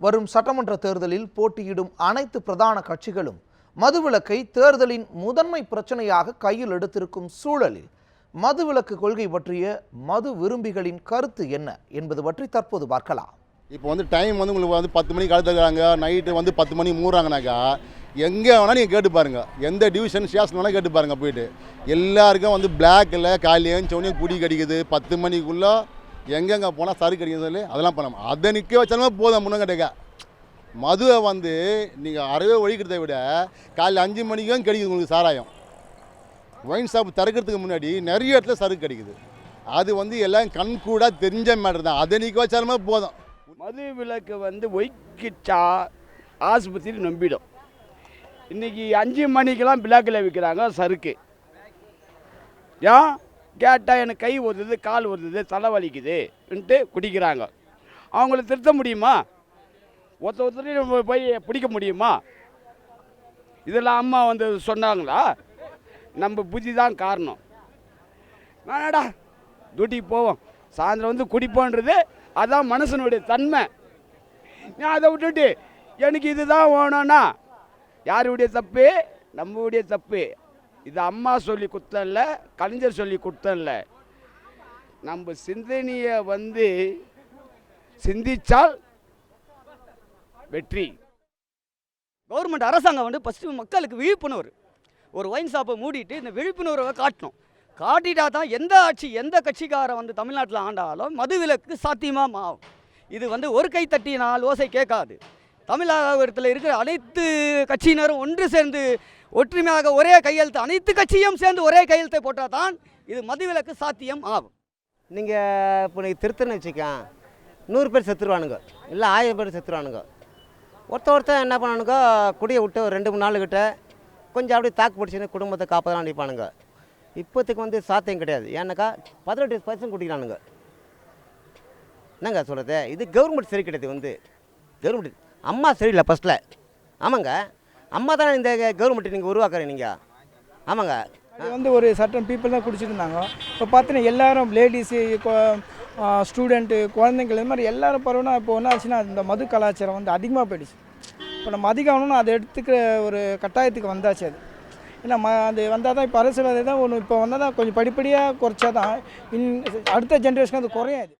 வரும் சட்டமன்ற தேர்தலில் போட்டியிடும் அனைத்து பிரதான கட்சிகளும் மதுவிலக்கை தேர்தலின் முதன்மை பிரச்சனையாக கையில் எடுத்திருக்கும் சூழலில் மதுவிலக்கு கொள்கை பற்றிய மது விரும்பிகளின் கருத்து என்ன என்பது பற்றி தற்போது பார்க்கலாம். இப்போ வந்து டைம் வந்து உங்களுக்கு வந்து பத்து மணிக்கு கழுத்துக்கிறாங்க நைட்டு வந்து பத்து மணி மூடுறாங்கனாக்கா எங்கே வேணால் நீங்கள் கேட்டு பாருங்கள் எந்த டிவிஷன் ஸ்டேஷன் வேணால் கேட்டு பாருங்கள் போயிட்டு. எல்லாருக்கும் வந்து பிளாக்கில் காலையும் சொன்னியும் குடி கடிக்குது. பத்து மணிக்குள்ளே எங்கெங்கே போனால் சரு கடிக்கிறது சொல்லி அதெல்லாம் பண்ணலாம் அதை நிற்க வச்சாலுமே போதும் முன்னங்கட்டக்க மதுவை வந்து நீங்கள் அறவே ஒழிக்கிறதை விட காலையில் அஞ்சு மணிக்கும் கிடைக்குது உங்களுக்கு சாராயம். ஒயின் ஷாப் திறக்கிறதுக்கு முன்னாடி நிறைய இடத்துல சருக்கு கிடைக்குது. அது வந்து எல்லாம் கண் கூட தெரிஞ்ச மேட்டர் தான். அதை நிற்க வச்சாலுமே போதும். மது விலக்கு வந்து ஒய்க்கிச்சா ஆஸ்பத்திரி நம்பிடும். இன்றைக்கி அஞ்சு மணிக்கெல்லாம் பிளாக்கில் விற்கிறாங்க சறுக்கு ஏன்? கேட்டால் எனக்கு கை ஒதுது கால் ஒதுது தலை வலிக்குதுன்ட்டு குடிக்கிறாங்க. அவங்கள திருத்த முடியுமா? ஒருத்த ஒருத்தரையும் நம்ம போய் பிடிக்க முடியுமா? இதெல்லாம் அம்மா வந்து சொன்னாங்களா நம்ம புத்தி தான் காரணம். வேணாடா டியூட்டிக்கு போவோம். சாயந்தரம் வந்து குடிப்போன்றது அதான் மனுஷனுடைய தன்மை. நான் அதை விட்டுட்டு எனக்கு இதுதான் வேணும்னா யாருடைய தப்பு? நம்மளுடைய தப்பு. இது அம்மா சொல்லி குத்தம் இல்லை கலைஞர் சொல்லி குத்தம் இல்லை நம்ம சிந்தனையை வந்து சிந்திச்சால் வெற்றி. கவர்மெண்ட் அரசாங்கம் வந்து ஃபஸ்ட்டு மக்களுக்கு விழிப்புணர்வு. ஒரு ஒயின் ஷாப்பை மூடிட்டு இந்த விழிப்புணர்வை காட்டணும். காட்டிட்டா தான் எந்த ஆட்சி எந்த கட்சிக்காரன் வந்து தமிழ்நாட்டில் ஆண்டாலும் மதுவிலக்கு சாத்தியமாக ஆகும். இது வந்து ஒரு கை தட்டினால் ஓசை கேட்காது. தமிழகத்தில் இருக்கிற அனைத்து கட்சியினரும் ஒன்று சேர்ந்து ஒற்றுமையாக ஒரே கையெழுத்து அனைத்து கட்சியும் சேர்ந்து ஒரே கையெழுத்தை போட்டால் தான் இது மதுவிலக்கு சாத்தியம் ஆகும். நீங்கள் இப்போ நீங்கள் திருத்தன்னு வச்சுக்கேன் நூறு பேர் செத்துருவானுங்க. இல்லை ஆயிரம் பேர் செத்துருவானுங்க. ஒருத்த ஒருத்தன் என்ன பண்ணானுங்க? குடியை விட்டு ஒரு ரெண்டு மூணு நாள் கிட்ட கொஞ்சம் அப்படியே தாக்கு பிடிச்சின்னு குடும்பத்தை காப்பதான் நினைப்பானுங்க இப்போதைக்கு வந்து சாத்தியம் கிடையாது. ஏன்னாக்கா பதினெட்டு பர்சன்ட் குடிக்கிறானுங்க. என்னங்க சொல்கிறது இது கவர்மெண்ட் சரி கிடையாது வந்து. கவர்மெண்ட் அம்மா சரியில்லை ஃபஸ்ட்டில் ஆமாங்க. அம்மா தானே இந்த கவர்மெண்ட் நீங்கள் உருவாக்குறீங்க நீங்கள் ஆமாங்க. அது வந்து ஒரு சட்டம் பீப்புள் தான் குடிச்சிட்டு இருந்தாங்க இப்போ பார்த்தீங்கன்னா எல்லாரும் லேடிஸு ஸ்டூடெண்ட்டு குழந்தைங்கள் இது மாதிரி எல்லாரும் பரவனா இப்போ என்ன ஆச்சுன்னா இந்த மது கலாச்சாரம் வந்து அதிகமாக போயிடுச்சு. இப்போ நம்ம அதிகம்னு அதை எடுத்துக்கிற ஒரு கட்டாயத்துக்கு வந்தாச்சு அது. ஏன்னா ம அது வந்தால் தான் இப்போ அரசியல் தான் ஒன்று இப்போ வந்தால் தான் கொஞ்சம் படிப்படியாக குறைச்சா தான் இன் அடுத்த ஜென்ரேஷன் அது குறையாது.